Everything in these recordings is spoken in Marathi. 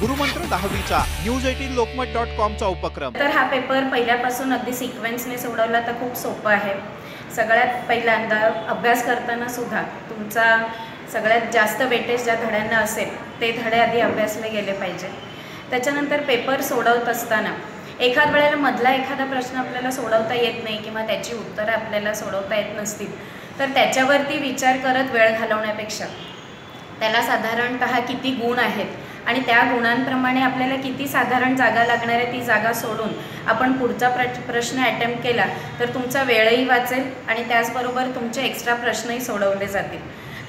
गुरुमंत्र दहावीचा. न्यूज एटीन लोकमत डॉट कॉमचा उपक्रम. तर हा पेपर पहिल्यापासून अगदी सिक्वेन्सने सोडवला तर खूप सोपं आहे. सगळ्यात पहिल्यांदा अभ्यास करताना सुद्धा तुमचा सगळ्यात जास्त वेटेज ज्या धड्यांना असेल ते धडे आधी अभ्यासले गेले पाहिजे. त्याच्यानंतर पेपर सोडवत असताना एखाद वेळेला मधला एखादा प्रश्न आपल्याला सोडवता येत नाही किंवा त्याची उत्तरं आपल्याला सोडवता येत नसतील तर त्याच्यावरती विचार करत वेळ घालवण्यापेक्षा. त्याला साधारणत किती गुण आहेत आणि त्या गुणांप्रमाणे आपल्याला किती साधारण जागा लागणार आहे ती जागा सोडून आपण पुढचा प्र प्रश्न अटेम्प्ट केला तर तुमचा वेळही वाचेल आणि त्याचबरोबर तुमचे एक्स्ट्रा प्रश्नही सोडवले जातील.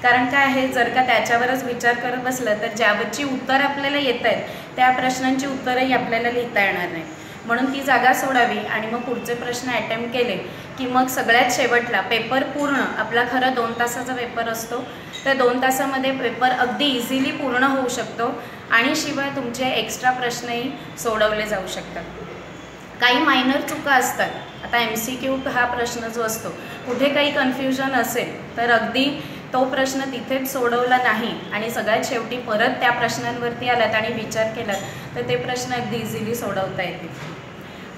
कारण काय आहे जर का त्याच्यावरच विचार करत बसलं तर ज्यावरची उत्तरं आपल्याला येत आहेत त्या प्रश्नांची उत्तरंही आपल्याला लिहिता येणार नाही. म्हणून ती जागा सोडावी आणि मग पुढचे प्रश्न अटेम्प्ट केले की मग सगळ्यात शेवटला पेपर पूर्ण आपला खरं दोन तासाचा पेपर असतो. तर दोन तासामध्ये पेपर अगदी इझिली पूर्ण होऊ शकतो. आणि शिवाय तुमचे एक्स्ट्रा प्रश्नही सोडवले जाऊ शकतात. काही मायनर चुका असतात. आता एम सी क्यू हा प्रश्न जो असतो कुठे काही कन्फ्युजन असेल तर अगदी तो प्रश्न तिथेच सोडवला नाही आणि सगळ्यात शेवटी परत त्या प्रश्नांवरती आलात आणि विचार केलात तर ते प्रश्न अगदी इझिली सोडवता येतील.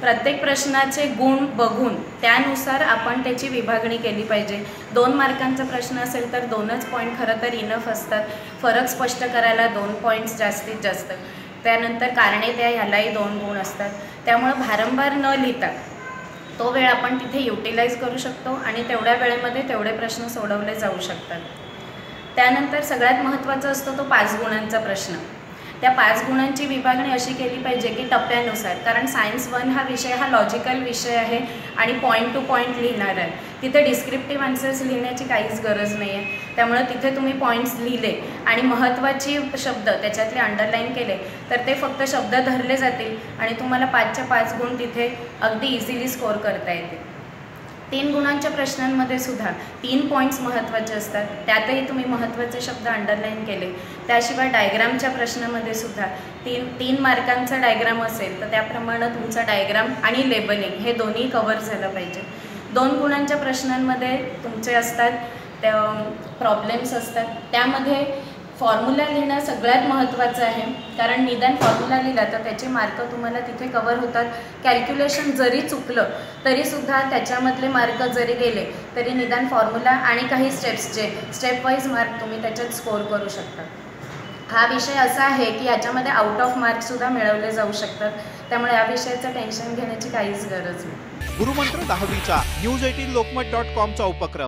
प्रत्येक प्रश्नाचे गुण बघून त्यानुसार आपण त्याची विभागणी केली पाहिजे. दोन मार्कांचा प्रश्न असेल तर दोनच पॉईंट खरं तर इनफ असतात. फरक स्पष्ट करायला दोन पॉईंट्स जास्तीत जास्त. त्यानंतर कारणे त्या ह्यालाही दोन गुण असतात. त्यामुळं भारंभार न लिहिता तो वेळ आपण तिथे युटिलाइज करू शकतो आणि तेवढ्या वेळेमध्ये तेवढे प्रश्न सोडवले जाऊ शकतात. त्यानंतर सगळ्यात महत्त्वाचा असतो तो पाच गुणांचा प्रश्न. त्या पाच गुणांची विभागणी अशी केली पाहिजे की टप्प्यानुसार. कारण सायन्स वन हा विषय हा लॉजिकल विषय आहे आणि पॉईंट टू पॉईंट लिहिणार आहे. तिथे डिस्क्रिप्टिव्ह आन्सर्स लिहिण्याची काहीच गरज नाही आहे त्यामुळे तिथे तुम्ही पॉईंट्स लिहिले आणि महत्त्वाची शब्द त्याच्यातले अंडरलाईन केले तर ते फक्त शब्द धरले जातील आणि तुम्हाला पाचच्या पाच गुण तिथे अगदी इझिली स्कोअर करता येतील. तीन गुणांच्या प्रश्नांमध्ये सुद्धा तीन पॉईंट्स महत्त्वाचे असतात. त्यातही तुम्ही महत्त्वाचे शब्द अंडरलाईन केले. त्याशिवाय डायग्रामच्या प्रश्नामध्ये सुद्धा तीन तीन मार्कांचा डायग्राम असेल तर त्याप्रमाणे तुमचा डायग्राम आणि लेबलिंग हे दोन्ही कवर झालं पाहिजे. दोन गुणांच्या प्रश्नांमध्ये तुमचे असतात त्या प्रॉब्लेम्स असतात. त्यामध्ये फॉर्म्युला लिहिणं सगळ्यात महत्त्वाचं आहे. कारण निदान फॉर्म्युला लिहिला तर त्याचे मार्क तुम्हाला तिथे कवर होतात. कॅल्क्युलेशन जरी चुकलं तरीसुद्धा त्याच्यामधले मार्क जरी गेले तरी निदान फॉर्म्युला आणि काही स्टेप्सचे स्टेप वाईज मार्क तुम्ही त्याच्यात स्कोअर करू शकता. हा विषय असा आहे की याच्यामध्ये आउट ऑफ मार्क्ससुद्धा मिळवले जाऊ शकतात. त्यामुळे या विषयाचं टेन्शन घेण्याची काहीच गरज नाही. गुरुमंत्र दहावीचा न्यूज एटीन लोकमत डॉट कॉमचा उपक्रम.